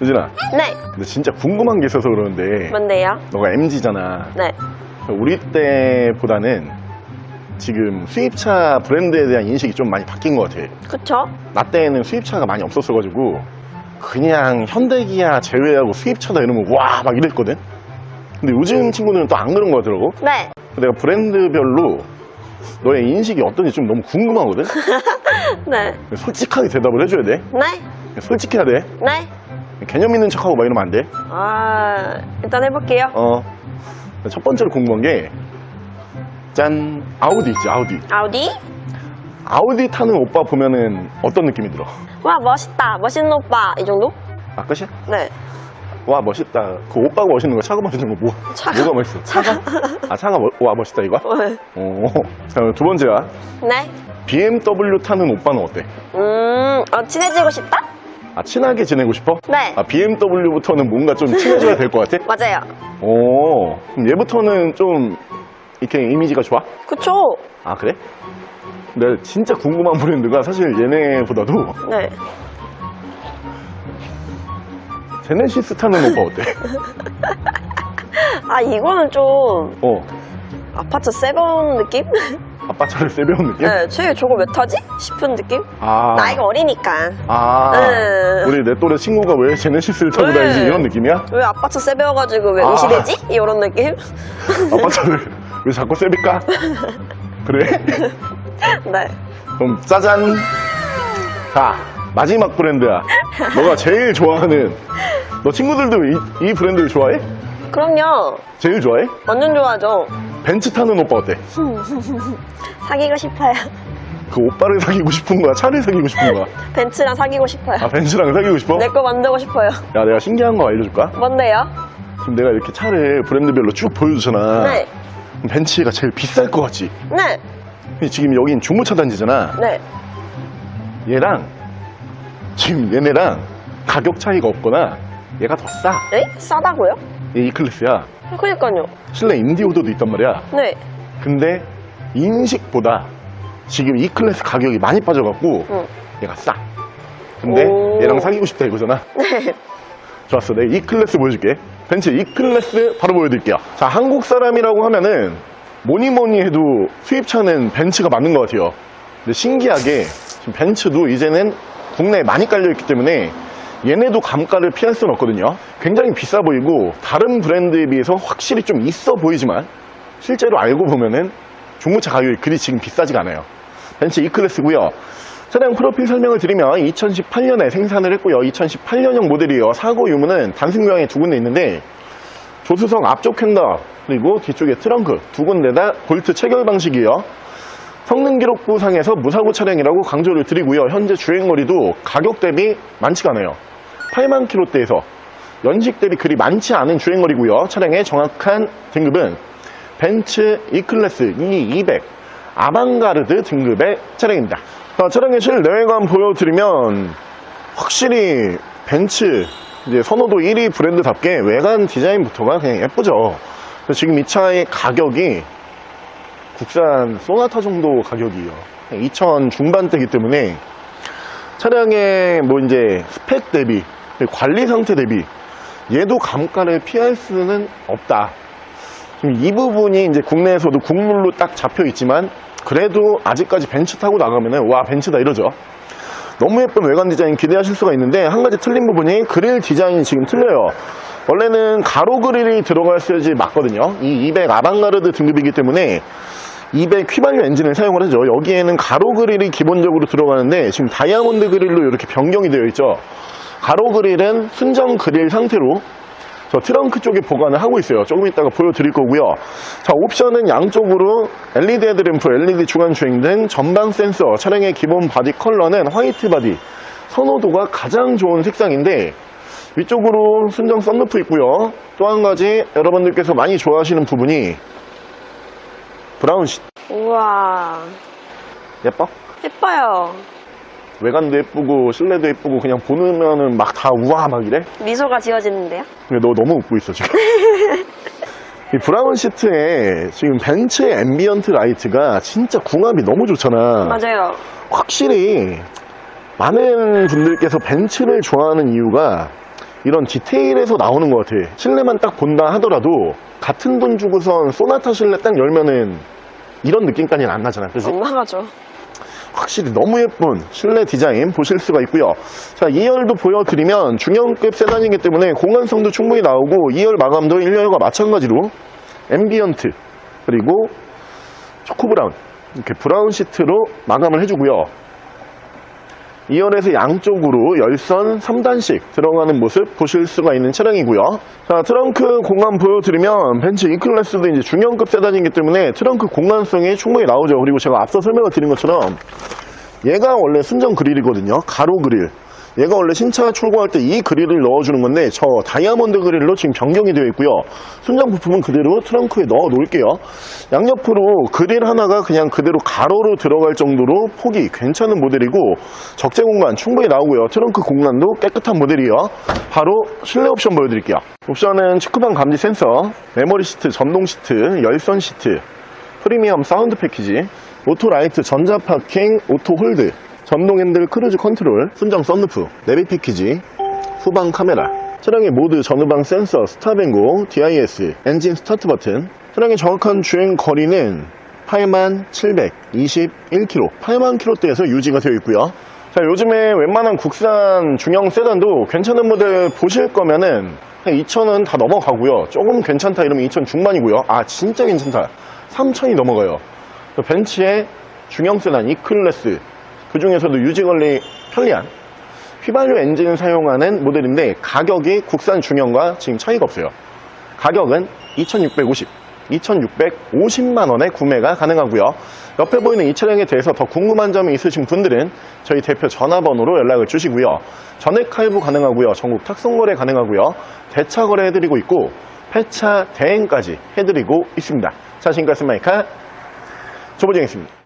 유진아 네. 근데 진짜 궁금한 게 있어서 그러는데 뭔데요? 너가 MG잖아 네. 우리 때보다는 지금 수입차 브랜드에 대한 인식이 좀 많이 바뀐 것 같아 그쵸? 나 때는 수입차가 많이 없었어가지고 그냥 현대기아 제외하고 수입차다 이러면 와 막 이랬거든 근데 요즘 친구들은 또 안 그런 거 같더라고 네. 내가 브랜드별로 너의 인식이 어떤지 좀 너무 궁금하거든 네. 솔직하게 대답을 해줘야 돼 네. 솔직해야 돼 네. 개념 있는 척하고 막 이러면 안 돼 아, 일단 해볼게요. 어. 첫 번째로 궁금한 게, 짠, 아우디 있지, 아우디. 아우디? 아우디 타는 오빠 보면은 어떤 느낌이 들어? 와, 멋있다. 멋있는 오빠. 이 정도? 아, 끝이야? 네. 와, 멋있다. 그 오빠가 멋있는 거야? 차가 멋있는 거 뭐, 차가. 뭐가 멋있어? 차가. 아, 차가, 멋- 와, 멋있다, 이거? 네. 어. 두 번째야. 네. BMW 타는 오빠는 어때? 음, 어, 친해지고 싶다? 아, 친하게 지내고 싶어? 네. 아, BMW부터는 뭔가 좀 친해져야 될 것 같아? 맞아요. 오. 그럼 얘부터는 좀, 이렇게 이미지가 좋아? 그쵸? 아, 그래? 내가 진짜 궁금한 브랜드가 사실 얘네보다도 네. 제네시스 타는 오빠 어때? 아, 이거는 좀 어. 아파트 세번 느낌? 아빠 차를 세배운 느낌? 네, 쟤 저거 왜 타지? 싶은 느낌? 아. 나이가 어리니까. 아. 네. 우리 내 또래 친구가 왜 제네시스를 타고 네. 다니지? 이런 느낌이야? 왜 아파트 세배워가지고 왜 아. 의심되지? 이런 느낌? 아빠 차를 왜 자꾸 세빌까? 그래? 네. 그럼 짜잔. 자, 마지막 브랜드야. 너가 제일 좋아하는, 너 친구들도 이, 이 브랜드를 좋아해? 그럼요. 제일 좋아해? 완전 좋아하죠. 벤츠 타는 오빠 어때? 사귀고 싶어요. 그 오빠를 사귀고 싶은 거야? 차를 사귀고 싶은 거야? 벤츠랑 사귀고 싶어요. 아, 벤츠랑 사귀고 싶어? 내 거 만들고 싶어요. 야, 내가 신기한 거 알려줄까? 뭔데요? 지금 내가 이렇게 차를 브랜드별로 쭉 보여주잖아. 네. 그럼 벤츠가 제일 비쌀 것 같지? 네. 근데 지금 여긴 중고차 단지잖아. 네. 얘랑, 지금 얘네랑 가격 차이가 없거나 얘가 더 싸. 에? 싸다고요? 얘 E클래스야. 그니까요. 실내 인디오더도 있단 말이야. 네. 근데 인식보다 지금 E클래스 가격이 많이 빠져갖고 응. 얘가 싸. 근데 오. 얘랑 사귀고 싶다 이거잖아. 네. 좋았어. 내가 E클래스 보여줄게. 벤츠 E클래스 바로 보여드릴게요. 자, 한국 사람이라고 하면은 뭐니 뭐니 해도 수입차는 벤츠가 맞는 것 같아요. 근데 신기하게 지금 벤츠도 이제는 국내에 많이 깔려있기 때문에 얘네도 감가를 피할 수는 없거든요. 굉장히 비싸 보이고 다른 브랜드에 비해서 확실히 좀 있어 보이지만 실제로 알고 보면은 중고차 가격이 그리 지금 비싸지가 않아요. 벤츠 E클래스고요. 차량 프로필 설명을 드리면 2018년에 생산을 했고요. 2018년형 모델이에요. 사고 유무는 단순 교환이 두 군데 있는데 조수석 앞쪽 횡단 그리고 뒤쪽에 트렁크 두 군데 다 볼트 체결 방식이에요. 성능 기록부 상에서 무사고 차량이라고 강조를 드리고요. 현재 주행거리도 가격 대비 많지가 않아요. 8만 킬로대에서 연식 대비 그리 많지 않은 주행거리고요. 차량의 정확한 등급은 벤츠 E클래스 E200 아방가르드 등급의 차량입니다. 자, 차량의 실내외관 보여드리면 확실히 벤츠 이제 선호도 1위 브랜드답게 외관 디자인부터가 그냥 예쁘죠. 지금 이 차의 가격이 국산 소나타 정도 가격이에요. 2천 중반대이기 때문에 차량의 뭐 이제 스펙 대비 관리 상태 대비 얘도 감가를 피할 수는 없다. 지금 이 부분이 이제 국내에서도 국물로 딱 잡혀 있지만 그래도 아직까지 벤츠 타고 나가면은 와 벤츠다 이러죠. 너무 예쁜 외관 디자인 기대하실 수가 있는데 한 가지 틀린 부분이 그릴 디자인이 지금 틀려요. 원래는 가로 그릴이 들어갔어야지 맞거든요. 이 200 아방가르드 등급이기 때문에 200 휘발유 엔진을 사용을 하죠. 여기에는 가로 그릴이 기본적으로 들어가는데 지금 다이아몬드 그릴로 이렇게 변경이 되어 있죠. 가로 그릴은 순정 그릴 상태로 저 트렁크 쪽에 보관을 하고 있어요. 조금 이따가 보여드릴 거고요. 자, 옵션은 양쪽으로 LED 헤드램프, LED 주간 주행 등 전방 센서, 차량의 기본 바디 컬러는 화이트 바디, 선호도가 가장 좋은 색상인데 위쪽으로 순정 썬루프 있고요. 또 한 가지 여러분들께서 많이 좋아하시는 부분이 브라운 시 우와. 예뻐? 예뻐요. 외관도 예쁘고 실내도 예쁘고 그냥 보면은 막 다 우와 막 이래? 미소가 지어지는데요? 근데 너 너무 웃고 있어 지금 이 브라운 시트에 지금 벤츠의 앰비언트 라이트가 진짜 궁합이 너무 좋잖아 맞아요. 확실히 많은 분들께서 벤츠를 좋아하는 이유가 이런 디테일에서 나오는 것 같아. 실내만 딱 본다 하더라도 같은 돈 주고선 소나타 실내 딱 열면은 이런 느낌까지는 안 나잖아. 그지? 엉망하죠. 확실히 너무 예쁜 실내 디자인 보실 수가 있고요. 자, 2열도 보여드리면 중형급 세단이기 때문에 공간성도 충분히 나오고 2열 마감도 1열과 마찬가지로 앰비언트 그리고 초코브라운 이렇게 브라운 시트로 마감을 해주고요. 2열에서 양쪽으로 열선 3단씩 들어가는 모습 보실 수가 있는 차량이고요. 자, 트렁크 공간 보여드리면 벤츠 E클래스도 이제 중형급 세단이기 때문에 트렁크 공간성이 충분히 나오죠. 그리고 제가 앞서 설명을 드린 것처럼 얘가 원래 순정 그릴이거든요. 가로 그릴. 얘가 원래 신차 출고할 때 이 그릴을 넣어주는 건데 저 다이아몬드 그릴로 지금 변경이 되어 있고요. 순정 부품은 그대로 트렁크에 넣어 놓을게요. 양옆으로 그릴 하나가 그냥 그대로 가로로 들어갈 정도로 폭이 괜찮은 모델이고 적재 공간 충분히 나오고요. 트렁크 공간도 깨끗한 모델이에요. 바로 실내 옵션 보여드릴게요. 옵션은 측후방 감지 센서, 메모리 시트, 전동 시트, 열선 시트, 프리미엄 사운드 패키지, 오토 라이트 전자 파킹, 오토 홀드, 전동 핸들 크루즈 컨트롤, 순정 썬루프, 내비 패키지, 후방 카메라, 차량의 모드 전후방 센서, 스타뱅고, DIS, 엔진 스타트 버튼, 차량의 정확한 주행 거리는 8만 721km, 8만 km대에서 유지가 되어 있고요. 자, 요즘에 웬만한 국산 중형 세단도 괜찮은 모델 보실 거면은 한 2천은 다 넘어가고요. 조금 괜찮다 이러면 2천 중반이고요. 아, 진짜 괜찮다. 3천이 넘어가요. 벤츠의 중형 세단 E클래스 그 중에서도 유지관리 편리한 휘발유 엔진을 사용하는 모델인데 가격이 국산 중형과 지금 차이가 없어요. 가격은 2,650, 2,650만 원에 구매가 가능하고요. 옆에 보이는 이 차량에 대해서 더 궁금한 점이 있으신 분들은 저희 대표 전화번호로 연락을 주시고요. 전액 할부 가능하고요. 전국 탁송거래 가능하고요. 대차 거래 해드리고 있고 폐차 대행까지 해드리고 있습니다. 자, 지금까지 마이카 조보정이었습니다.